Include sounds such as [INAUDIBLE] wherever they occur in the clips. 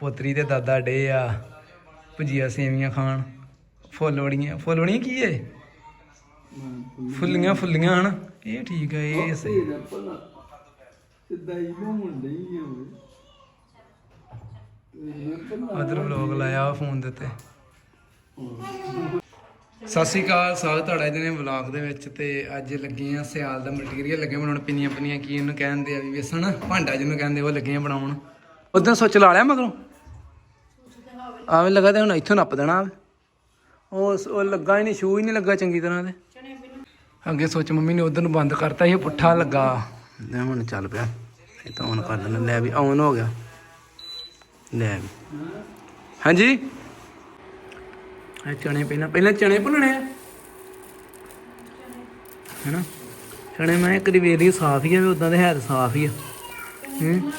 ਪੋਤਰੀ ਤੇ ਦਾਦਾ ਡੇ ਆ ਭੁਜੀਆ ਸੇਵੀਆਂ ਖਾਣ। ਫੁੱਲਵੜੀਆਂ ਫੁੱਲਵੜੀਆਂ ਕੀ ਏ? ਫੁੱਲੀਆਂ ਫੁੱਲੀਆਂ ਹਨ? ਇਹ ਠੀਕ ਹੈ ਇਹ ਸਹੀ। ਅਦਰ ਵਲੋਗ ਲਾਇਆ ਫੋਨ ਦੇ ਉੱਤੇ। ਸਤਿ ਸ਼੍ਰੀ ਅਕਾਲ ਸਾਗ ਤੁਹਾਡਾ ਇਹਦੇ ਨੇ ਵਲੌਗ ਦੇ ਵਿੱਚ ਤੇ ਅੱਜ ਲੱਗੇ ਆ ਸਿਆਲ ਦਾ ਮਟੀਰੀਅਲ ਲੱਗੇ ਬਣਾਉਣ। ਪਿੰਨੀਆਂ ਪਿੰਨੀਆਂ ਕੀ ਇਹਨੂੰ ਕਹਿੰਦੇ ਆ ਵੀ ਵੇਸਣ ਭਾਂਡਾ ਜਿਹਨੂੰ ਕਹਿੰਦੇ ਉਹ ਲੱਗੇ ਆ ਬਣਾਉਣ। ਉਦੋਂ ਸੁੱਚ ਲਾ ਲਿਆ ਮਗਰੋਂ? ਆਵੇਂ ਲੱਗਾ ਤੇ ਹੁਣ ਇੱਥੋਂ ਨੱਪ ਦੇਣਾ ਉਹ ਉਹ ਲੱਗਾ ਹੀ ਨਹੀਂ, ਸ਼ੂ ਹੀ ਨਹੀਂ ਲੱਗਾ ਚੰਗੀ ਤਰ੍ਹਾਂ ਤੇ। ਅੱਗੇ ਸੋਚ ਮੰਮੀ ਨੇ ਉਧਰ ਨੂੰ ਬੰਦ ਕਰਤਾ ਸੀ ਪੁੱਠਾ ਲੱਗਾ। ਲੈ ਹੁਣ ਚੱਲ ਪਿਆ। ਇਹ ਤਾਂ ਔਨ ਕਰ ਦੇਣਾ ਲੈ ਵੀ ਔਨ ਹੋ ਗਿਆ। ਲੈ ਵੀ। ਹਾਂਜੀ? ਇਹ ਚਣੇ ਪਹਿਲਾਂ ਪਹਿਲਾਂ ਚਣੇ ਭੁੰਨਣੇ ਆ? ਹੈਨਾ? ਚਣੇ ਮੈਂ ਇੱਕ ਵੇਰੀ ਸਾਫ਼ ਹੀ ਆ, ਵੀ ਉਦਾਂ ਦੇ ਹੈ ਸਾਫ਼ ਹੀ ਆ। ਹੂੰ?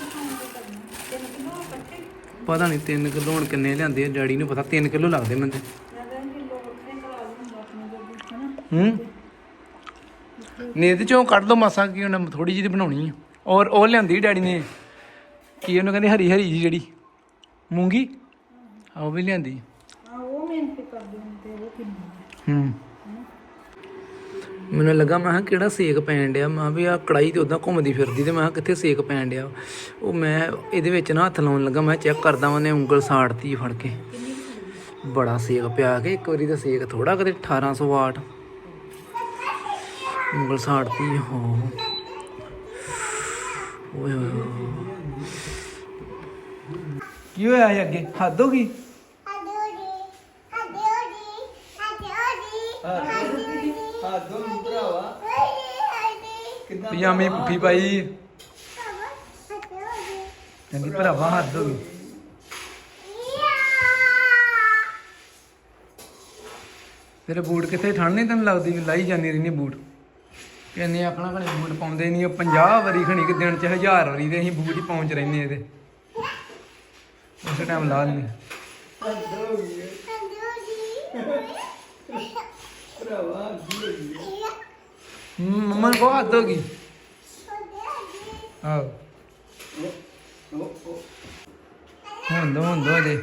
ਪਤਾ ਨਹੀਂ 3 ਕਿਲੋ ਹੁਣ ਕਿੰਨੇ ਲਿਆਂਦੇ ਆ ਡੈਡੀ ਨੂੰ ਪਤਾ 3 ਕਿਲੋ ਲੱਗਦੇ ਮੈਨੂੰ ਤੇ। ਹੂੰ? ਨੀਂਦ ਚੋਂ ਕੱਢ ਦੋ ਮਾਸਾ ਕੀ ਉਹਨਾਂ ਥੋੜੀ ਜਿਹੀ ਬਣਾਉਣੀ ਆ। ਔਰ ਉਹ ਲਿਆਂਦੀ ਡੈਡੀ ਨੇ। ਕੀ ਉਹਨੂੰ ਕਹਿੰਦੇ ਹਰੀ ਹਰੀ ਜੀ ਜਿਹੜੀ। ਮੂੰਗੀ? ਆ ਉਹ ਵੀ ਲਿਆਂਦੀ। ਹੂੰ। ਮੈਨੂੰ ਲੱਗਾ ਮੈਂ ਕਿਹਾ ਕਿਹੜਾ ਸੇਕ ਪੈਣ ਡਿਆ? ਮੈਂ ਕਿਹਾ ਵੀ ਆ ਕੜਾਈ ਤੇ ਉਦਾਂ ਘੁੰਮਦੀ ਫਿਰਦੀ ਤੇ ਮੈਂ ਕਿਹਾ ਕਿੱਥੇ ਸੇਕ ਪੈਣ ਡਿਆ? ਉਹ ਮੈਂ ਇਹਦੇ ਵਿੱਚ ਨਾ ਹੱਥ ਲਾਉਣ ਲੱਗਾ ਮੈਂ ਚੈੱਕ ਕਰਦਾ ਉਹਨੇ ਉਂਗਲ ਸਾੜਤੀ ਫੜ ਕੇ। ਬੜਾ ਸੇਕ ਪਿਆ ਕਿ ਇੱਕ ਵਾਰੀ ਦਾ ਸੇਕ ਥੋੜਾ ਕਿਤੇ 1800 ਵਾਟ ਉਂਗਲ ਸਾੜਤੀ ਹੋ। ਓਏ ਹੋਏ। ਕੀ ਹੋਇਆ ਇਹ ਅੱਗੇ? ਹੱਦ ਹੋ ਗਈ? ਪਜਾਮੀ ਪੁੱਠੀ ਪਾਈ। ਕਹਿੰਦੀ ਭਰਾਵਾ ਹੱਦ ਹੋ ਗਈ। ਤੇਰੇ ਬੂਟ ਕਿੱਥੇ ਠੰਡ ਨਹੀਂ ਤੈਨੂੰ ਲੱਗਦੀ? ਵੀ ਲਾਈ ਜਾਂਦੀ ਰਹਿੰਦੀ ਬੂਟ। ਕਹਿੰਦੇ ਆਖਣਾ ਘਣੇ ਬੂਟ ਪਾਉਂਦੇ ਨਹੀਂ ਉਹ 50 ਵਾਰੀ ਖਣੀ ਕਿ ਦਿਨ ਚ ਹਜ਼ਾਰ ਵਾਰੀ ਤੇ ਅਸੀਂ ਬੂਟ ਹੀ ਪਹੁੰਚ ਰਹਿੰਦੇ ਇਹਦੇ। ਉਸੇ ਟਾਈਮ ਲਾ ਲੈਂਦੇ ਹਮ, ਮੰਮਾ ਨੂੰ ਹੋ ਗਈ। ਆਹ। ਹੁਣ ਦੋ ਹੁਣ ਦੋ ਦੇ।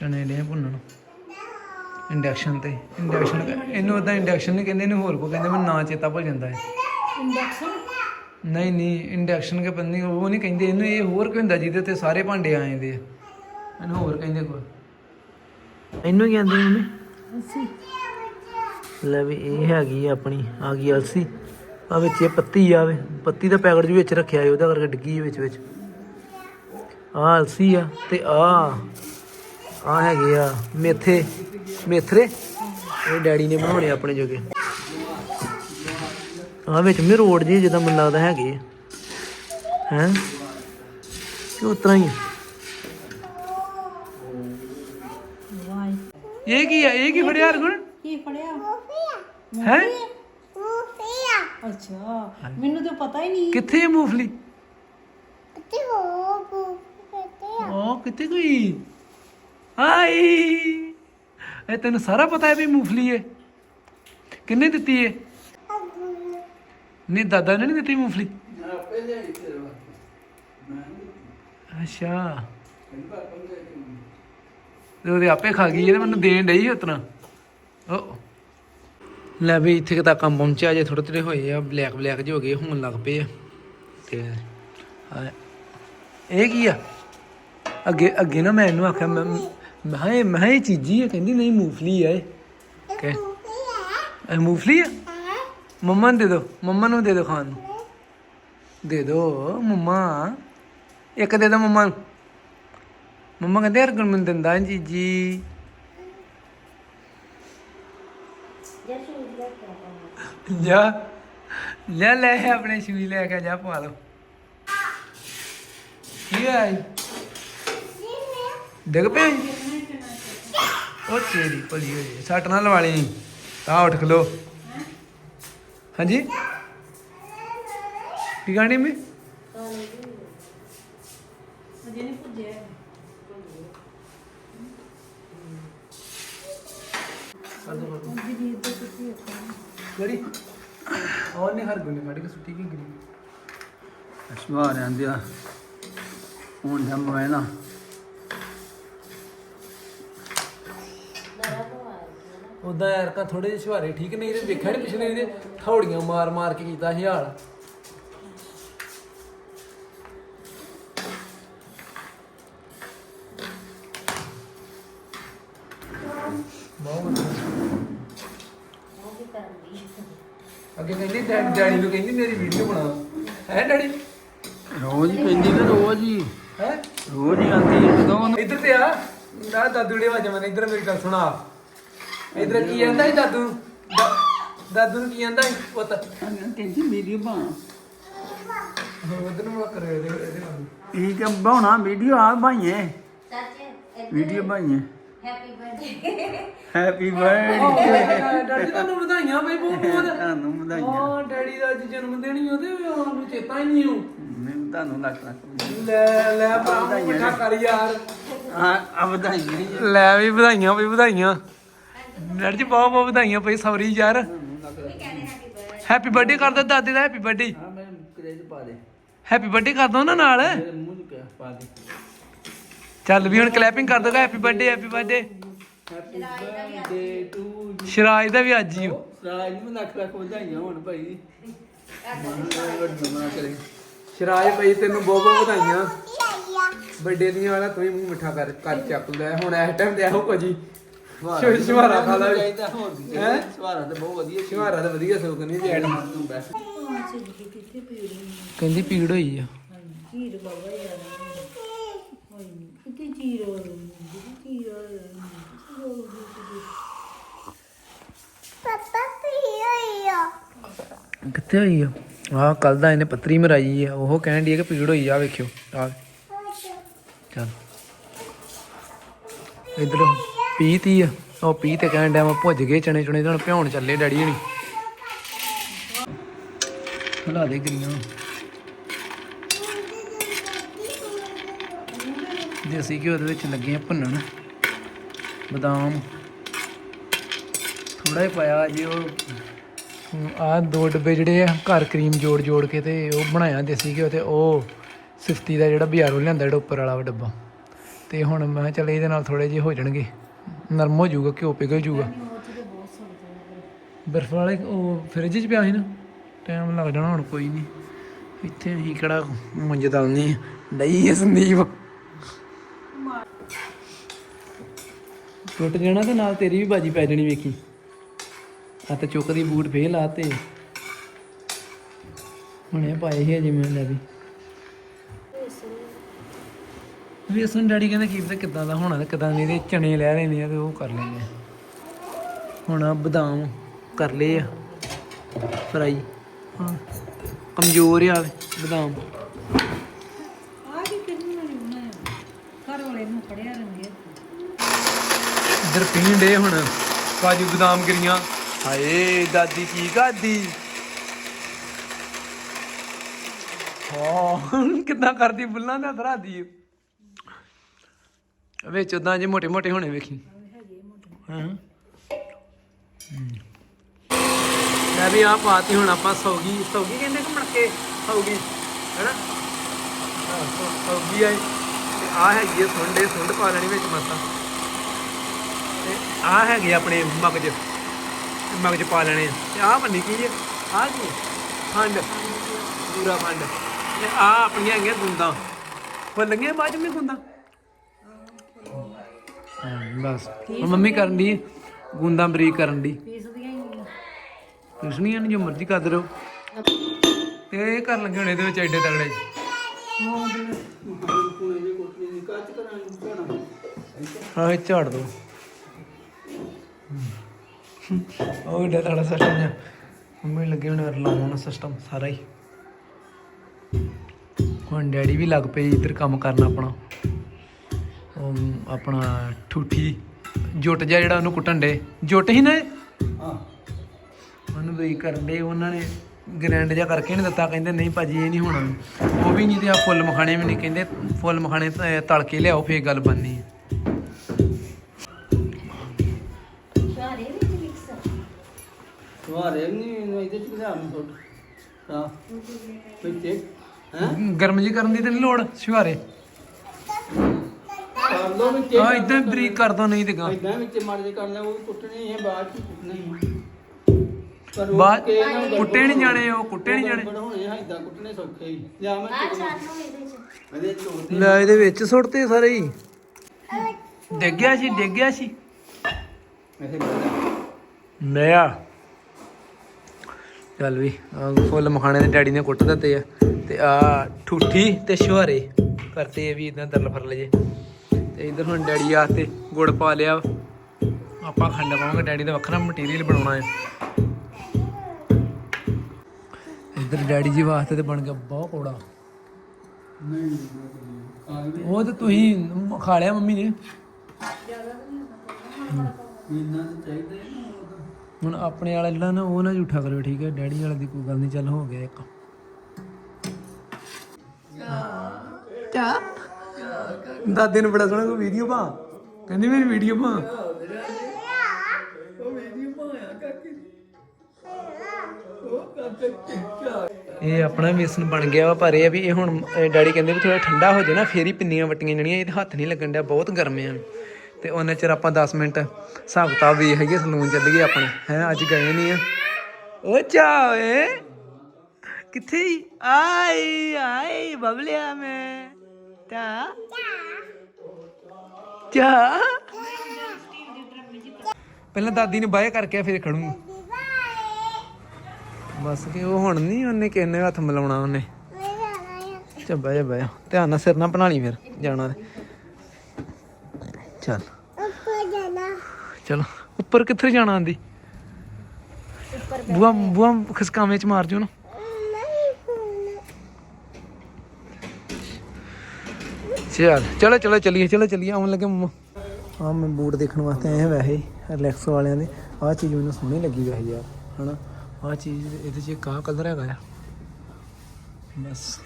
ਚਣੇ ਦੇ ਭੁੰਨਣ। ਇੰਡਕਸ਼ਨ ਤੇ ਇੰਡਕਸ਼ਨ ਇਹਨੂੰ ਉਦਾਂ ਇੰਡਕਸ਼ਨ ਨਹੀਂ ਕਹਿੰਦੇ ਇਹਨੂੰ ਹੋਰ ਕੋ ਕਹਿੰਦੇ ਮੈਨੂੰ ਨਾਂ ਚੇਤਾ ਭੁੱਲ ਜਾਂਦਾ ਹੈ। ਨਹੀਂ ਨਹੀਂ ਇੰਡਕਸ਼ਨ ਕੇ ਬੰਨੀ ਉਹ ਨਹੀਂ ਕਹਿੰਦੇ ਇਹਨੂੰ ਇਹ ਹੋਰ ਕੀ ਹੁੰਦਾ ਜਿਹਦੇ ਤੇ ਸਾਰੇ ਭਾਂਡੇ ਆ ਜਾਂਦੇ ਆ। ਇਹਨੂੰ ਹੋਰ ਕਹਿੰਦੇ ਕੋਈ। ਇਹਨੂੰ ਕੀ ਕਹਿੰਦੇ ਮੰਮੀ? ਲੈ ਵੀ ਇਹ ਹੈਗੀ ਆ ਆਪਣੀ ਆ ਗਈ ਅਲਸੀ। ਆ ਵਿੱਚ ਇਹ ਪੱਤੀ ਆਵੇ ਪੱਤੀ ਦਾ ਪੈਕਟ ਵਿੱਚ ਰੱਖਿਆ ਹੈ ਉਹਦਾ ਕਰਕੇ ਡਿੱਗੀ ਵਿੱਚ ਵਿੱਚ। ਆ ਅਲਸੀ ਆ ਤੇ ਆ ਆ ਹੈਗੇ ਆ ਮੇਥੇ। ਮੇਥਰੇ? ਇਹ ਡੈਡੀ ਨੇ ਬਣਾਉਣੇ ਆਪਣੇ ਜੋਗੇ। ਆ ਵਿੱਚ ਮੇ ਰੋਡ ਜੀ ਜਿੱਦਾਂ ਮੈਨੂੰ ਲੱਗਦਾ ਹੈਗੇ ਹੈ? ਕਿ ਉਤਰਾ ਹੀ। ਇਹ ਕੀ ਆ? ਇਹ ਕੀ ਫੜਿਆ ਰਗੁਣ ਕੀ ਫੜਿਆ? ਹੈ? ਅੱਛਾ ਮੈਨੂੰ ਤਾਂ ਪਤਾ ਹੀ ਨਹੀਂ। ਕਿੱਥੇ ਹੈ ਮੂੰਗਫਲੀ ਉਹ ਕਿੱਥੇ ਗਈ? ਆਈ। ਇਹ ਤੈਨੂੰ ਸਾਰਾ ਪਤਾ ਹੈ ਵੀ ਮੂੰਗਫਲੀ ਹੈ। ਕਿੰਨੇ ਦਿੱਤੀ ਹੈ? ਨਹੀਂ ਦਾਦਾ ਨੇ ਨਹੀਂ ਦਿੱਤੀ ਮੂੰਗਫਲੀ। ਅੱਛਾ। ਤੇ ਉਹਦੇ ਆਪੇ ਖਾ ਗਈ ਇਹਨੇ ਮੈਨੂੰ ਦੇਣ ਡਈ ਉਤਨਾ। ਲੈ ਵੀ ਇੱਥੇ ਤੱਕ ਕੰਮ ਪਹੁੰਚਿਆ ਜੇ ਥੋੜੇ ਥੋੜੇ ਹੋਏ ਆ ਬਲੈਕ ਬਲੈਕ ਜਿਹੇ ਹੋ ਗਏ ਹੋਣ ਲੱਗ ਪਏ ਆ। ਤੇ ਆ ਇਹ ਕੀ ਆ? ਅੱਗੇ ਅੱਗੇ ਨਾ ਮੈਂ ਇਹਨੂੰ ਆਖਿਆ ਮੈਂ ਮੈਂ ਕਿਹਾ ਇਹ ਮੈਂ ਕਿਹਾ ਇਹ ਚੀਜ਼ੀ ਹੈ ਕਹਿੰਦੀ ਨਹੀਂ ਮੂੰਗਫਲੀ ਆ ਇਹ। ਕਿ ਇਹ ਮੂੰਗਫਲੀ ਆ? ਮੰਮਾ ਨੂੰ ਦੇ ਦਿਓ ਮੰਮਾ ਨੂੰ ਦੇ ਦਿਓ ਖਾਣ ਨੂੰ। ਦੇ ਦਿਓ ਮੰਮਾ। ਇੱਕ ਦੇ ਦਿਓ ਮੰਮਾ ਨੂੰ। ਮੰਮਾ ਕਹਿੰਦੇ ਹਰ ਗੁਣ ਮੈਨੂੰ ਦਿੰਦਾ ਨੀ ਚੀਜ਼ੀ ਜਾ। ਲੈ ਲੈ ਆਪਣੇ ਸ਼ੂਜ਼ ਲੈ ਕੇ ਜਾ ਪਵਾ ਲਓ। ਕੀ ਹੈ ਡਿੱਗ ਪਿਆ ਜੀ? ਉਹ ਤੇਰੀ ਭਲੀ ਹੋਈ ਸੱਟ ਨਾਲ ਲਵਾ ਲਈ। ਤਾਂ ਉੱਠ ਖਲੋ। ਹਾਂਜੀ? ਕੀ ਗਾਣੀ ਮੇ ਅਜੇ ਨਹੀਂ ਭੁੱਜਿਆ। ਕਿਹੜੀ ਹੁਣ ਜੰਮ ਹੋਇਆ ਨਾ। ਉਦਾਂ ਯਾਰ ਤਾਂ ਥੋੜੇ ਜਿਹੇ ਸ਼ਵਾਰੇ ਠੀਕ ਨਹੀਂ ਇਹਦੇ ਵੇਖਿਆ ਨੀ ਪਿਛਲੇ ਇਹਦੇ ਥੌੜੀਆਂ ਮਾਰ ਮਾਰ ਕੇ ਕੀਤਾ ਸੀ ਹਾਲ। ਅੱਗੇ ਕਹਿੰਦੀ ਡੈਡੀ ਡੈਡੀ ਨੂੰ ਕਹਿੰਦੀ ਮੇਰੀ ਵੀਡੀਓ ਬਣਾ ਹੈ ਡੈਡੀ? ਰੋਜ਼ ਹੀ ਪੈਂਦੀ ਨਾ ਰੋਜ਼ ਹੀ। ਹੈ? ਰੋਜ਼ ਹੀ ਆਉਂਦੀ ਹੈ। ਜਦੋਂ ਉਹਨੂੰ ਇੱਧਰ ਤੇ ਆ। ਦਾ ਦਾਦੂ ਦੇ ਵਾਜਾ ਮਨ ਇੱਧਰ ਮੇਰੀ ਗੱਲ ਸੁਣਾ। ਇੱਧਰ ਕੀ ਕਹਿੰਦਾ ਸੀ ਦਾਦੂ? ਦਾ- ਦਾਦੂ ਨੂੰ ਕੀ ਕਹਿੰਦਾ ਸੀ ਪੁੱਤ? ਕਹਿੰਦੀ ਵੀਡੀਓ ਬਣਾ। ਉਧਰ ਨੂੰ ਮੁੜ ਕਰਿਓ ਇਹਦੇ ਇਹਦੇ ਵੱਲ ਨੂੰ। ਇਹ ਕਿ ਬਣਾਉਣਾ ਵੀਡੀਓ ਆ ਭਾਈਏ ਚਾਚੇ video ਭਾਈਏ happy birthday happy birthday daddy ਤੁਹਾਨੂੰ ਵਧਾਈਆਂ ਬਈ ਬਹੁਤ ਬਹੁਤ। ਤੁਹਾਨੂੰ ਵਧਾਈਆਂ। ਹਾਂ ਡੈਡੀ ਦਾ ਅੱਜ ਜਨਮ ਦਿਨ ਹੀ ਉਹਦੇ ਉਹਨੂੰ ਚੇਤਾ ਹੀ ਨਹੀਂ ਉਹ ਮੈਨੂੰ ਤੁਹਾਨੂੰ ਲੱਖ ਲੱਖ ਵਧਾਈਆਂ। ਲੈ ਲੈ ਭਰਾ ਮਿੱਠਾ ਕਰ ਯਾਰ। ਆ ਆ ਵਧਾਈਆਂ। ਲੈ ਵੀ ਵਧਾਈਆਂ ਵੀ ਵਧਾਈਆਂ। ਡੈਡੀ ਜੀ ਬਹੁਤ ਬਹੁਤ ਵਧਾਈਆਂ ਪਈ ਸੌਰੀ ਯਾਰ। ਹੈਪੀ ਬਰਥਡੇ ਕਰ ਦੋ ਦਾਦੇ ਦਾ ਹੈਪੀ ਬਰਥਡੇ ਆ ਮੈਂ ਕ੍ਰੇਜ ਪਾ ਦੇ। ਹੈਪੀ ਬਰਥਡੇ ਕਰ ਦੋ ਨਾ ਨਾਲ। ਮੇਰੇ ਮੂੰਹ ਨੂੰ ਪਾ ਦੇ। ਚੱਲ ਵੀ ਹੁਣ ਕਲੈਪਿੰਗ ਕਰ ਦੋਗਾ happy birthday happy birthday happy birthday to ਸ਼ਰਾਜ ਦਾ ਵੀ ਅੱਜ ਹੀ ਓ। ਸਰਾਜ ਨੂੰ ਲੱਖ ਲੱਖ ਵਧਾਈਆਂ ਹੋਣ ਭਾਈ। ਵੱਡਾ ਕਰੇ ਸ਼ਰਾਜ ਭਾਈ ਤੈਨੂੰ ਬਹੁਤ ਬਹੁਤ ਵਧਾਈਆਂ। ਬਰਥਡੇ ਦੀਆਂ ਵਾਲਾ ਤੂੰ ਹੀ ਮੂੰਹ ਮਿੱਠਾ ਕਰ ਕਰ ਚੱਕ ਲੈ। ਹੁਣ ਇਸ ਟਾਈਮ ਤੇ ਇਹੋ ਕੁਝ ਹੀ। ਸ਼ੁ- ਸ਼ੁਹਾਰਾ ਖਾ ਲਾ। ਚਾਹੀਦਾ ਹੋਰ ਵੀ ਹੈਂ? ਸ਼ਵਾਰਾ ਤੇ ਬਹੁਤ ਵਧੀਆ ਸੀ। ਸ਼ੁਹਾਰਾ ਤਾਂ ਵਧੀਆ ਸੋਕ ਨਹੀਂ ਜੇ ਐਡਮ ਤੂੰ ਬੈਠ। ਕਹਿੰਦੀ ਪੀੜ ਹੋਈ ਆ। ਚੀਰ ਬਾਬਾ ਯਾਰ ਕਿਤੇ ਚੀਰ ਚੀਰ ਕਿੱਥੇ ਹੋਈ ਆ? ਆਹ ਕੱਲ ਦਾ ਇਹਨੇ ਪੱਤਰੀ ਮਰਾਈ ਆ। ਉਹ ਕਹਿਣ ਦੀ ਕਿ ਪੀੜ ਹੋਈ ਆ, ਵੇਖਿਓ। ਆ ਚੱਲ। ਇਧਰ ਪੀਤੀ ਆ। ਉਹ ਪੀ ਤੇ ਕਹਿਣ ਡਿਆ ਮੈਂ ਭੁੱਜ ਗਏ ਚਣੇ ਚੁਣੇ, ਤੇ ਹੁਣ ਭਿਉਣ ਚੱਲੇ ਡੈਡੀ ਹਣੀ। ਹਲਾ ਦੇ ਗਰੀਆਂ ਦੇਸੀ ਘਿਓ ਦੇ ਵਿੱਚ ਲੱਗੇ ਆ ਭੁੰਨਣ। ਬਦਾਮ। ਥੋੜਾ ਹੀ ਪਾਇਆ ਜੀ ਉਹ ਆ ਦੋ ਡੱਬੇ ਜਿਹੜੇ ਆ ਘਰ ਕਰੀਮ ਜੋੜ ਜੋੜ ਕੇ ਤੇ ਉਹ ਬਣਾਇਆ ਦੇਸੀ ਘਿਓ ਤੇ ਉਹ ਸਿਫਤੀ ਦਾ ਜਿਹੜਾ ਬਾਜ਼ਾਰੋਂ ਲਿਆਂਦਾ ਜਿਹੜਾ ਉੱਪਰ ਵਾਲਾ ਡੱਬਾ। ਤੇ ਹੁਣ ਮੈਂ ਚੱਲ ਇਹਦੇ ਨਾਲ ਥੋੜੇ ਜਿਹੇ ਹੋ ਜਾਣਗੇ। ਨਰਮ ਹੋ ਜਾਊਗਾ ਘਿਓ ਪਿਘਲ ਜਾਊਗਾ। ਬਰਫ ਵਾਲੇ ਉਹ ਫ੍ਰਿਜ 'ਚ ਪਿਆ ਸੀ ਨਾ ਟਾਈਮ ਲੱਗ ਜਾਣਾ ਹੁਣ ਕੋਈ ਨਹੀਂ। ਇੱਥੇ ਅਸੀਂ ਕਿਹੜਾ ਮੁੰਜ ਦਲਨੀ ਡਈ ਹੈ ਸੰਦੀਪ ਟੁੱਟ ਜਾਣਾ ਤੇ ਨਾਲ ਤੇਰੀ ਵੀ ਬਾਜੀ ਪੈ ਜਾਣੀ ਵੇਖੀ। ਆ ਤੇ ਚੁੱਕਦੀ ਬੂਟ ਫੇਰ ਲਾਤੇ ਹੁਣੇ ਪਾਏ ਸੀ ਅਜੇ ਮੈਂ ਲੈ ਵੀ। ਵੇਸਨ ਡੈਡੀ ਕਹਿੰਦੇ ਕੀ ਪਤਾ ਕਿੱਦਾਂ ਦਾ ਹੋਣਾ ਤੇ ਕਿੱਦਾਂ ਨਹੀਂ ਤੇ ਚਣੇ ਲੈ ਲੈਣੇ ਆ ਤੇ ਉਹ ਕਰ ਲੈਣੇ ਆ। ਹੁਣ ਆਹ ਬਦਾਮ ਕਰ ਲਏ ਆ। ਫਰਾਈ। ਹਾਂ। ਕਮਜ਼ੋਰ ਆ ਬਦਾਮ ਆ ਕੀ ਕਿੰਨੀ ਵਾਲੀ ਬਣਾਇਆ ਘਰ ਵਾਲੇ ਨੂੰ ਫੜਿਆ ਰੰਗੇ ਇੱਧਰ ਪੀਣ ਡੇ ਹੁਣ। ਕਾਜੂ ਬਦਾਮ ਗਿਰੀਆਂ। ਹਾਏ ਦਾਦੀ ਕੀ ਕਰਦੀ? ਹਾਂ ਕਿੱਦਾਂ ਕਰਦੀ ਬੁੱਲਾਂ ਦਾ ਧਰਾਦੀ ਵਿੱਚ ਉਦਾਂ ਜੇ ਮੋਟੇ ਮੋਟੇ ਹੋਣੇ ਵੇਖੀ। ਹਾਂ। ਮੈਂ ਵੀ ਆ ਪਾਤੀ ਹੁਣ ਆਪਾਂ ਸੌਗੀ। ਸੌਗੀ ਕਹਿੰਦੇ ਕਿ ਮਣਕੇ ਸੌਗੀ ਹੈਨਾ? ਸੌਗੀ ਆਈ ਆ ਹੈਗੀ ਸੁੰਡੇ ਸੁੰਡ ਪਾ ਲੈਣੀ ਵਿੱਚ ਮਸਾ ਆ ਹੈਗੇ ਆਪਣੇ ਮਗਜ ਮਗਜ ਪਾ ਲੈਣੇ ਆ। ਤੇ ਆਹ ਬੰਨੀ ਕੀ ਹੈ ਆਹ ਕੀ? ਖੰਡ ਪੂਰਾ ਖੰਡ। ਤੇ ਆ ਆਪਣੀਆਂ ਹੈਗੀਆਂ ਗੁੰਦਾਂ। ਫੁੱਲ ਗਈਆਂ ਬਾਅਦ ਵਿੱਚ ਗੁੰਦਾਂ? ਹਾਂ ਬਸ। ਹੁਣ ਮੰਮੀ ਕਰਨ ਦੀ ਗੁੰਦਾਂ ਬਰੀਕ ਕਰਨ ਦੀ ਪੀਸ ਦੀਆਂ ਹੀ ਕੁਛ ਨਹੀਂ ਜੋ ਮਰਜ਼ੀ ਕਰਦੇ ਰਹੋ ਤੇ ਇਹ ਕਰਨ ਲੱਗੇ ਹੁਣ ਇਹਦੇ ਵਿੱਚ ਐਡੇ ਤਗੜੇ। ਹਾਂ ਇਹ ਝਾੜ ਦੋ। ਉਹ ਏਡਾ ਤਗੜਾ ਸਿਸਟਮ ਹੈ ਮੰਮੀ ਲੱਗੇ ਹੁਣ ਲਾਉਣ ਸਿਸਟਮ ਸਾਰਾ ਹੀ। ਹੁਣ ਡੈਡੀ ਵੀ ਲੱਗ ਪਏ ਇੱਧਰ ਕੰਮ ਕਰਨ ਆਪਣਾ। ਆਪਣਾ ਠੂਠੀ। ਜੁੱਟ ਜਿਹਾ ਜਿਹੜਾ ਉਹਨੂੰ ਕੁੱਟਣ ਦੇ ਜੁੱਟ ਹੀ ਨਾ? ਹਾਂ। ਉਹਨੂੰ ਬਈ ਕਰਨ ਦੇ ਉਹਨਾਂ ਨੇ ਗ੍ਰੈਂਡ ਜਿਹਾ ਕਰਕੇ ਨਹੀਂ ਦਿੱਤਾ। ਕਹਿੰਦੇ ਨਹੀਂ ਭਾਜੀ ਇਹ ਨਹੀਂ ਹੋਣਾ। ਉਹ ਵੀ ਨਹੀਂ ਤੇ ਆ ਫੁੱਲ ਮਖਾਣੇ ਵੀ ਨਹੀਂ ਕਹਿੰਦੇ। ਫੁੱਲ ਮਖਾਣੇ ਤਾਂ ਤਲ ਕੇ ਲਿਆਓ ਫੇਰ ਗੱਲ ਬਣਨੀ ਸ਼ਵਾਰੇ ਨਹੀਂ ਇਹਦੇ ਚ ਕਿਹਦਾ ਮੈਂ ਥੋੜਾ ਹਾਂ? ਪਿੱਛੇ ਗਰਮ ਜੀ ਕਰਨ ਦੀ ਤੇ ਨਹੀਂ ਲੋੜ ਲੋ ਵਿੱਚ ਆ ਇਦਾਂ ਬਰੀਕ ਕਰ ਦੋ ਨਹੀਂ ਤੇ ਗਾ ਇਦਾਂ ਵਿੱਚ ਮਾਰ ਦੇ ਕਰ ਲੈ ਉਹ ਕੁੱਟਣੀ ਹੈ ਬਾਅਦ ਚ ਕੁੱਟਣੀ ਪਰ ਉਹ ਬਾਅਦ ਕੁੱਟੇ ਨਹੀਂ ਜਾਣੇ ਉਹ ਕੁੱਟੇ ਨਹੀਂ ਜਾਣੇ। ਬਣਾਉਣੇ ਹਾਂ ਇਦਾਂ ਕੁੱਟਣੇ ਸੌਖੇ ਹੀ। ਲਿਆ ਮੈਂ ਚੁੱਕਣਾ ਇਹਦੇ ਚੋਂ। ਲੈ ਇਹਦੇ ਵਿੱਚ ਸੁੱਟਤੇ ਸਾਰੇ ਹੀ। ਡਿੱਗ ਗਿਆ ਸੀ ਡਿੱਗ ਗਿਆ ਸੀ। ਐਸੇ ਬਣਾ ਲੈ ਆ ਚੱਲ ਵੀ ਆਹ ਫੁੱਲ ਮਖਾਣੇ ਦੇ ਡੈਡੀ ਨੇ ਕੁੱਟ ਦਿੱਤੇ ਆ ਤੇ ਆ ਠੂਠੀ ਤੇ ਸ਼ੁਹਾਰੇ ਕਰਤੇ ਵੀ ਇਦਾਂ ਦਰਲ ਫਰਲ ਜੇ। ਤੇ ਇਧਰ ਹੁਣ ਡੈਡੀ ਆਸਤੇ ਗੁੜ ਪਾ ਲਿਆ। ਆਪਾਂ ਖੰਡ ਪਾਵਾਂਗੇ ਡੈਡੀ ਦਾ ਵੱਖਰਾ ਮਟੀਰੀਅਲ ਬਣਾਉਣਾ ਹੈ। ਇਧਰ ਡੈਡੀ ਜੀ ਵਾਸਤੇ ਤੇ ਬਣ ਗਿਆ ਬਹੁਤ ਕੋੜਾ ਨਹੀਂ ਉਹ ਤੇ ਤੁਸੀਂ ਖਾ ਲਿਆ ਮੰਮੀ ਨੇ? ਇੰਨਾ ਤਾਂ ਚਾਹੀਦਾ ਹੀ ਨਾ। ਉਹ ਤਾਂ। ਹੁਣ ਆਪਣੇ ਵਾਲਾ ਜਿਹੜਾ ਨਾ ਉਹ ਨਾ ਝੂਠਾ ਕਰਿਓ ਠੀਕ ਹੈ? ਡੈਡੀ ਵਾਲੇ ਦੀ ਕੋਈ ਗੱਲ ਨਹੀਂ ਚੱਲ ਹੋ ਗਿਆ ਇੱਕ। ਚਾ ਦਾਦੇ ਨੂੰ ਬੜਾ ਸੋਹਣਾ ਕੋਈ ਵੀਡੀਓ ਪਾ। ਕਹਿੰਦੀ ਮੇਰੀ ਵੀਡੀਓ ਪਾ। ਇਹ ਆਪਣਾ ਵੇਸਨ ਬਣ ਗਿਆ ਵਾ ਪਰ ਇਹ ਆ ਵੀ ਇਹ ਹੁਣ ਇਹ ਡੈਡੀ ਕਹਿੰਦੇ ਵੀ ਥੋੜਾ ਠੰਡਾ ਹੋ ਜਾਏ ਨਾ ਫੇਰ ਹੀ ਪਿੰਨੀਆਂ ਵਟੀਆਂ ਜਾਣੀਆਂ ਇਹਦੇ ਹੱਥ ਨਹੀਂ ਲੱਗਣ ਡਿਆ ਬਹੁਤ ਗਰਮ ਆ। ਤੇ ਉਹਨੇ ਚਿਰ ਆਪਾਂ 10 ਮਿੰਟ ਹਿਸਾਬ ਕਿਤਾਬ ਵੀ ਹੈਗੇ ਸਲੂਨ ਚੱਲ ਆਪਣੇ। ਹੈ, ਅੱਜ ਗਏ ਨਹੀਂ ਆ। ਓ ਚਾ ਓਏ। ਕਿੱਥੇ ਆਈ ਆਈ ਬਬਲਿਆ ਮੈਂ। ਤਾ ਚਾ ਪਹਿਲਾਂ ਦਾਦੀ ਨੇ ਬਾਏ ਕਰਕੇ ਫਿਰ ਖੜੂੰਗਾ ਬਸ ਕਿ ਉਹ ਹੁਣ ਨਹੀਂ ਉਹਨੇ ਕਿਸੇ ਹੱਥ ਮਿਲਾਉਣਾ ਉਹਨੇ। ਚੱਬਾ ਜਾ ਬੈ ਧਿਆਨ ਨਾਲ ਸਿਰ ਨਾ ਬਣਾ ਲਈ ਫਿਰ ਜਾਣਾ ਚੱਲ। ਚਲੋ। ਉੱਪਰ ਕਿੱਥੇ ਜਾਣਾ ਆਂਦੀ? ਬੁਆ ਬੁਆ ਖਸਕਾਵੇਂ ਚ ਮਾਰ ਜੋ ਨਾ। ਚੱਲ ਚਲੋ ਚਲੋ ਚਲੀਏ ਚਲੋ ਚਲੀਏ ਆਉਣ ਲੱਗੇ ਮੰਮਾ। ਹਾਂ ਮੈਂ ਬੂਟ ਦੇਖਣ ਵਾਸਤੇ ਆਇਆ ਵੈਸੇ ਰਿਲੈਕਸ ਵਾਲਿਆਂ ਦੇ। ਆਹ ਚੀਜ਼ ਮੈਨੂੰ ਸੋਹਣੀ ਲੱਗੀ ਵੈਸੇ ਯਾਰ ਹਨਾ? ਆਹ ਚੀਜ਼ ਇਹਦੇ 'ਚ ਕਾਹ ਕਲਰ ਹੈਗਾ ਆ। ਬਸ।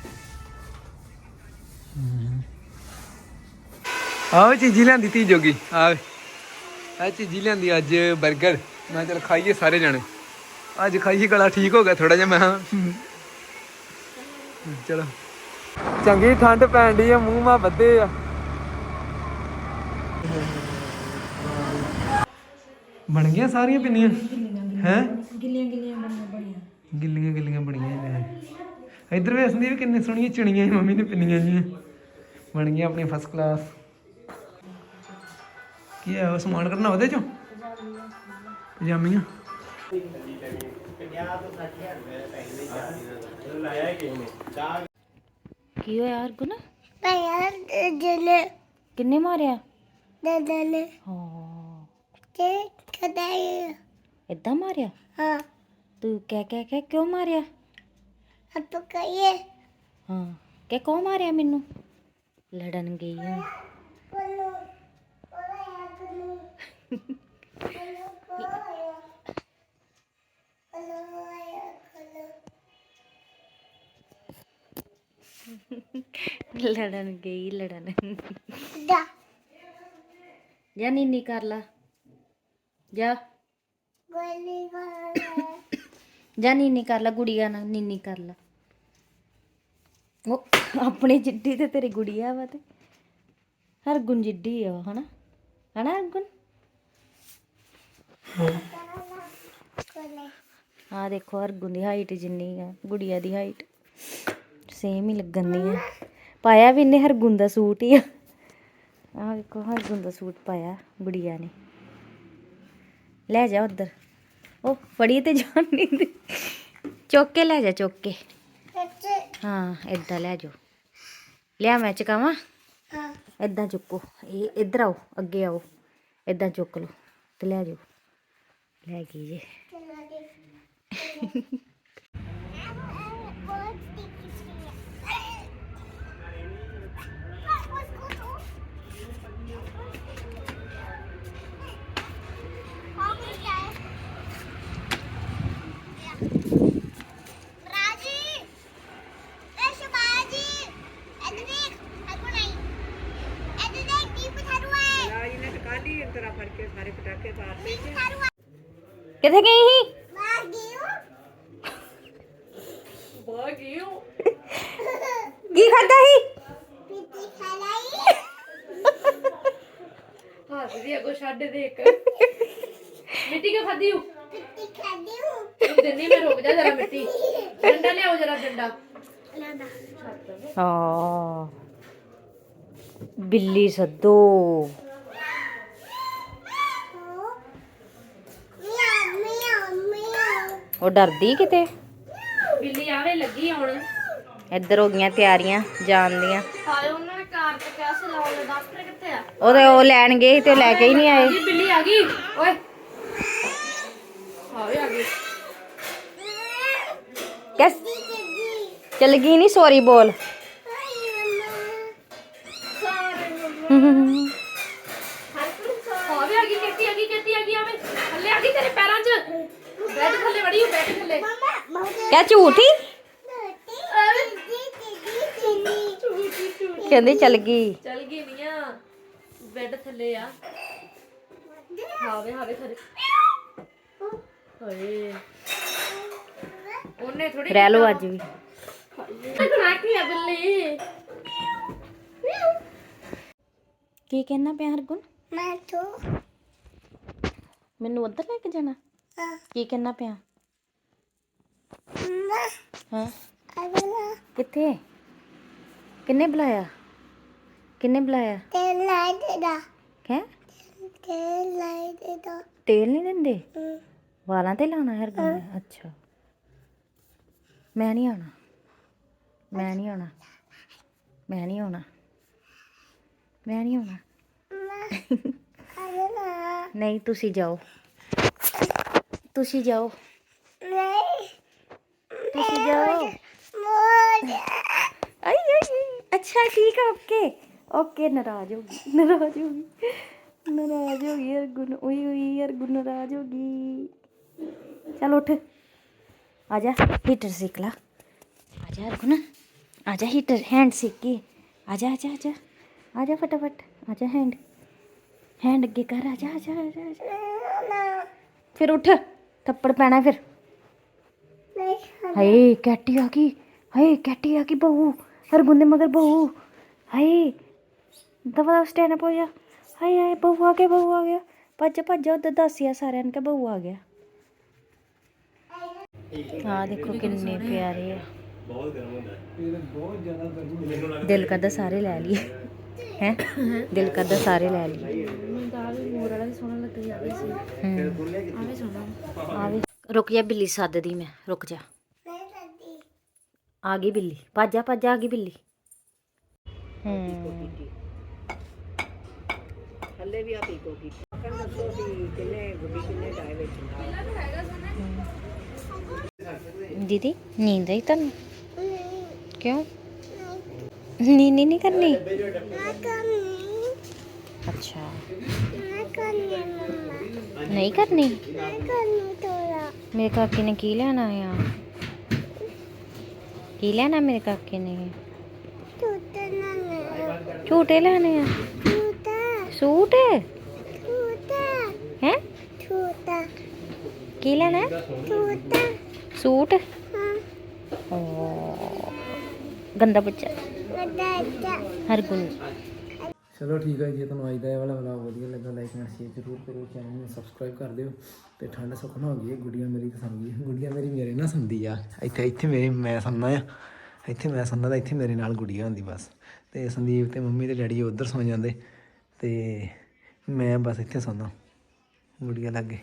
ਆਹ ਚੀਜ਼ੀ ਲਿਆਂਦੀ ਤੀ ਜੋਗੀ ਆਹ ਇਹ ਚੀਜ਼ੀ ਲਿਆਂਦੀ ਅੱਜ 버ਗਰ ਮੈਂ ਚਲ ਖਾਈਏ ਸਾਰੇ ਜਣੇ। ਅੱਜ ਖਾਈਏ ਗਲਾ ਠੀਕ ਹੋ ਗਿਆ ਥੋੜਾ ਜਿਹਾ, ਮੈਂ ਚਲੋ। ਚੰਗੀ ਠੰਡ ਪੈਣ ਡਈ ਆ, ਮੂੰਹ ਮਾ ਬੱਦੇ ਆ। ਬਣ ਗਈਆਂ ਸਾਰੀਆਂ ਪਿੰਨੀਆਂ? ਹੈ? ਗਿੱਲੀਆਂ ਗਿੱਲੀਆਂ ਬਣੀਆਂ ਗਿੱਲੀਆਂ ਗਿੱਲੀਆਂ ਬਣੀਆਂ ਨੇ। ਇਧਰ ਵੇਸਣ ਵੀ ਕਿੰਨੀ ਸੋਹਣੀਆਂ ਚਿਣੀਆਂ ਸੀ ਮੰਮੀ ਨੇ ਪਿੰਨੀਆਂ ਜੀਆਂ ਬਣ ਗਈਆਂ ਆਪਣੀ ਫਸਟ ਕਲਾਸ ਕੀ ਹੈ ਉਹ ਸਮਾਨ ਕਰਨਾ ਉਹਦੇ ਚੋਂ? ਪਜਾਮੀਆਂ। ਕੀ ਹੋਇਆ ਅਰਗੁਨ Bayar dele ਕਿੰਨੇ ਮਾਰਿਆ? dele ਹਾਂ। ke kadai ਇਦਾਂ ਮਾਰਿਆ? ha ਤੂੰ ਕਹਿ ਕਹਿ ਕਹਿ ਕਿਉਂ ਮਾਰਿਆ? apa kaya ਹਾਂ। ਕਹਿ ਕੌਣ ਮਾਰਿਆ ਮੈਨੂੰ? ਲੜਨ ਗਈ ਹਾਂ ਲੜਨ ਗਈ ਲੜਨ। dah ਜਾ ਨੀਨੀ ਕਰ ਲਾ। ਜਾ। goli goli ਜਾ ਨੀਨੀ ਕਰ ਲਾ ਗੁੜੀਆ ਨਾਲ ਨੀਨੀ ਕਰ ਲਾ। ਉਹ ਆਪਣੀ ਜਿੱਡੀ ਤੇ ਤੇਰੀ ਗੁੜੀਆ ਵਾ ਤੇ। ਹਰਗੁਣ ਜਿੱਡੀ ਆ ਹਨਾ? ਹਨਾ ਹਰਗੁਣ? ਆ ਦੇਖੋ ਹਰਗੁਣ ਦੀ ਹਾਈਟ ਜਿੰਨੀ ਆ ਗੁੜੀਆ ਦੀ ਹਾਈਟ ਸੇਮ ਹੀ ਲੱਗਣ ਦੀ ਆ। ਪਾਇਆ ਵੀ ਇਹਨੇ ਹਰਗੁਣ ਦਾ ਸੂਟ ਹੀ ਆ। ਆ ਦੇਖੋ ਹਰਗੁਣ ਦਾ ਸੂਟ ਪਾਇਆ ਗੁੜੀਆ ਨੇ। ਲੈ ਜਾ ਉਧਰ। ਉਹ ਫੜੀ ਤੇ ਜਾਣ ਨਹੀਂ ਦੇ। ਚੁੱਕ ਕੇ ਲੈ ਜਾ ਚੁੱਕ ਕੇ. ਹਾਂ ਏਦਾਂ ਲੈ ਜਾਓ। ਲਿਆ ਮੈਂ ਚਕਾਵਾਂ? Ha. ਏਦਾਂ ਚੁੱਕੋ। ਇਹ ਇੱਧਰ ਆਓ ਅੱਗੇ ਆਓ। ਏਦਾਂ ਚੁੱਕ ਲਓ ਤੇ ਲੈ ਜਾਓ। ਲੈ ਗਈ ਜੇ Raji, eh Shubaji, Edwin, aku naik. Edwin, di petaruai. Raji ne kaali antara fad ke sare patake baar. Di petaruai. ਕਿੱਥੇ ਗਈ ਸੀ Bagiu. Bagiu. ਖਾਦਾ ਸੀ ਪਿੱਤੀ ਖਾ ਲਈ ਹੱਸਦੀ ਅੱਗੋਂ ਛੱਡ ਦੇ ਇੱਕ ਮਿੱਟੀ ਕਿਉਂ ਖਾਦੀ ਹੂੰ ਪਿੱਤੀ ਖਾਦੀ ਹੂੰ ਤੂੰ ਦਿੰਦੀ ਮੈਂ ਰੁਕ ਜਾ ਜਰਾ ਮਿੱਟੀ ਡੰਡਾ ਲਿਆਓ ਜਰਾ ਡੰਡਾ ਲਾਦਾ ਹਾਂ ਬਿੱਲੀ ਸੱਦੋ ਉਹ ਡਰਦੀ ਕਿਤੇ? ਬਿੱਲੀ ਆਵੇ ਲੱਗੀ ਹੁਣ। ਇੱਧਰ ਹੋ ਗਈਆਂ ਤਿਆਰੀਆਂ ਜਾਣ ਦੀਆਂ। ਹਾਏ ਉਹਨਾਂ ਨੇ ਕਾਰ ਤੇ ਕੈਸੇ ਲਾਉਣੇ ਡਾਕਟਰ ਕਿੱਥੇ ਆ? ਉਹਦੇ ਉਹ ਲੈਣ ਗਏ ਸੀ ਤੇ ਉਹ ਲੈ ਕੇ ਹੀ ਨਹੀਂ ਆਏ। ਬਿੱਲੀ ਆ ਗਈ। ਓਏ। ਆ ਗਈ। ਕਿਸ? ਚਲ ਗਈ ਨਹੀਂ ਸੌਰੀ ਬੋਲ। ਆਵੇ ਆ ਗਈ ਕਿੱਤੀ ਆ ਗਈ ਕਿੱਤੀ ਆ ਗਈ ਆਵੇ ਥੱਲੇ ਆ ਗਈ ਤੇਰੇ ਪੈਰਾਂ 'ਚ ਬੈਠ ਥੱਲੇ ਵੜੀ ਹੋ ਬੈਠ ਥੱਲੇ। ਕਿਆ ਝੂਠੀ? ਕਹਿੰਦੀ ਚਲ ਗਈ। ਚੱਲ ਗਈ ਮੀਆਂ ਬੈੱਡ ਥੱਲੇ ਆ। ਹਾਵੇ ਹਾਵੇ ਖਰੇ। ਹਾਏ। ਉਹਨੇ ਥੋੜੀ ਰਹਿ ਲੋ ਅੱਜ ਵੀ। ਬਣਾ ਕੀ ਆ ਬਿੱਲੀ? ਕੀ ਕਹਿਣਾ ਪਿਆ ਹਰਗੁਣ? ਮੈਂ ਤੋ ਮੈਨੂੰ ਉੱਧਰ ਲੈ ਕੇ ਜਾਣਾ? ਕੀ ਕਹਿਣਾ ਪਿਆ? ਹਾਂ? ਕਿੱਥੇ? ਕਿੰਨੇ ਬੁਲਾਇਆ? ਕਿੰਨੇ ਬੁਲਾਇਆ? ਤੇ ਲਾਈ ਦੇ ਦਾ। ਹੈ? ਤੇ ਲਾਈ ਦੇ ਦਾ। ਤੇਲ ਨਹੀਂ ਦਿੰਦੇ? ਵਾਲਾਂ ਤੇ ਲਾਉਣਾ ਹਰਗੁਣ ਨੇ? ਅੱਛਾ। ਮੈਂ ਨਹੀਂ ਆਉਣਾ। ਮੈਂ ਨਹੀਂ ਆਉਣਾ। ਮੈਂ ਨਹੀਂ ਆਉਣਾ। ਮੈਂ ਨਹੀਂ ਆਉਣਾ। [LAUGHS] ਨਹੀਂ ਤੁਸੀਂ ਜਾਓ। ਤੁਸੀਂ ਜਾਓ ਨਹੀਂ ਤੁਸੀਂ ਜਾਓ ਮੋਰ ਆਈ ਆਈ ਆਈ। ਅੱਛਾ ਠੀਕ ਹੈ ਓਕੇ ਓਕੇ ਨਾਰਾਜ਼ ਹੋ ਗਈ ਨਾਰਾਜ਼ ਹੋ ਗਈ ਨਾਰਾਜ਼ ਹੋ ਗਈ ਅਰਗੁਨ ਓਏ ਓਏ ਅਰਗੁਨ ਨਾਰਾਜ਼ ਹੋ ਗਈ ਚਲ ਉੱਠ ਆ ਜਾ ਹੀਟਰ ਸਿੱਖ ਲਾ ਆ ਜਾ ਅਰਗੁਨ ਆ ਜਾ ਹੀਟਰ ਹੈਂਡ ਸਿੱਖ ਕੇ ਆ ਜਾ ਆ ਜਾ ਆ ਜਾ ਆ ਜਾ ਫਟਾਫਟ ਆ ਜਾ ਹੈਂਡ ਥੱਪੜ ਪੈਣਾ ਫਿਰ। ਹਾਏ, ਕੈਟੀ ਆ ਗਈ, ਹਾਏ, ਕੈਟੀ ਆ ਗਈ ਬਹੂ, ਹਰਗੁਣ ਦੇ ਮਗਰ ਬਹੂ, ਹਾਏ, ਦਵਾ ਸਟੈਂਡ ਅਪ ਹੋ ਜਾ। ਹਾਏ ਹਾਏ, ਬਹੂ ਆ ਗਿਆ, ਬਹੂ ਆ ਗਿਆ। ਭੱਜ ਭੱਜ ਉਧਰ ਦੱਸਿਆ ਸਾਰਿਆਂ ਨੂੰ ਕਿ ਬਹੂ ਆ ਗਿਆ। ਆ ਦੇਖੋ ਕਿੰਨੇ ਪਿਆਰੇ ਆ। ਦਿਲ ਕਰਦਾ ਸਾਰੇ ਲੈ ਲਈਏ। ਹੈ? ਦਿਲ ਕਰਦਾ ਸਾਰੇ ਲੈ ਲਈਏ। ਮੋਰ ਵਾਲਾ ਵੀ ਸੋਹਣਾ ਲੱਗ ਜਾਵੇ ਸੀ। ਆਵੇ ਸੋਹਣਾ। ਆਵੇ। ਰੁਕ ਜਾ ਬਿੱਲੀ ਸੱਦਦੀ ਮੈਂ ਰੁਕ ਜਾ। ਆ ਗਈ ਬਿੱਲੀ ਭੱਜ ਜਾ ਭੱਜ ਜਾ, ਆ ਗਈ ਬਿੱਲੀ। ਹੂੰ ਦੀਦੀ ਨੀਂਦ ਆਈ ਤੁਹਾਨੂੰ? ਕਿਉਂ? ਨੀਂਦ ਨਹੀਂ ਕਰਨੀ? ਮੈਂ ਕਰਨੀ। ਅੱਛਾ। ਮੈਂ ਕਰਨੀ ਮਮਾ। ਨਹੀਂ ਕਰਨੀ? ਮੈਂ ਕਰਨੀ ਤੋਰਾ। ਮੇਰੇ ਕਾਕੇ ਨੇ ਕੀ ਲੈਣਾ ਆ? ਕੀ ਲੈਣਾ ਮੇਰੇ ਕਾਕੇ ਨੇ? ਟੁੱਟਣਾ ਨਹੀਂ ਝੂਟੇ ਲੈਣੇ ਆ? ਟੁੱਟਾ ਸੂਟ? ਟੁੱਟਾ ਹੈ? ਟੁੱਟਾ ਕੀ ਲੈਣਾ? ਟੁੱਟਾ ਸੂਟ? ਹਾਂ। ਓ ਗੰਦਾ ਬੱਚਾ। ਵੱਡਾ ਹਰਗੁਣ। ਚਲੋ ਠੀਕ ਹੈ ਜੀ ਤੁਹਾਨੂੰ ਅੱਜ ਦਾ ਇਹ ਵਾਲਾ ਵਲੌਗ ਵਧੀਆ ਲੱਗਾ ਲਾਈਕ ਐਂਡ ਸ਼ੇਅਰ ਜ਼ਰੂਰ ਕਰੋ ਚੈਨਲ ਨੂੰ ਸਬਸਕ੍ਰਾਈਬ ਕਰ ਦਿਓ ਤੇ ਠੰਡ ਸੁੱਖਣਾ ਹੋ ਗਈ ਹੈ ਗੁੜੀਆਂ ਮੇਰੀ ਤਾਂ ਸੌਂ ਗੁੜੀਆਂ ਮੇਰੀ ਮੇਰੇ ਨਾਲ ਸੰਦੀ ਆ। ਇੱਥੇ ਇੱਥੇ ਮੇਰੀ, ਮੈਂ ਸੰਨਾ ਆ। ਇੱਥੇ ਮੈਂ ਸੰਨਾ ਤਾਂ ਇੱਥੇ ਮੇਰੇ ਨਾਲ ਗੁੜੀਆ ਹੁੰਦੀ ਬਸ। ਤੇ ਸੰਦੀਪ ਤੇ ਮੰਮੀ ਤੇ ਡੈਡੀ ਉਧਰ ਸੌਂ ਜਾਂਦੇ, ਤੇ ਮੈਂ ਬਸ ਇੱਥੇ ਸੌਂਦਾ ਗੁੜੀਆ ਲੱਗੇ।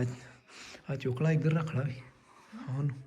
ਅੱਜ ਆ ਚੋਕਲਾ ਇੱਧਰ ਰੱਖ ਲਾ ਵੀ ਹਾਂ ਉਹਨੂੰ।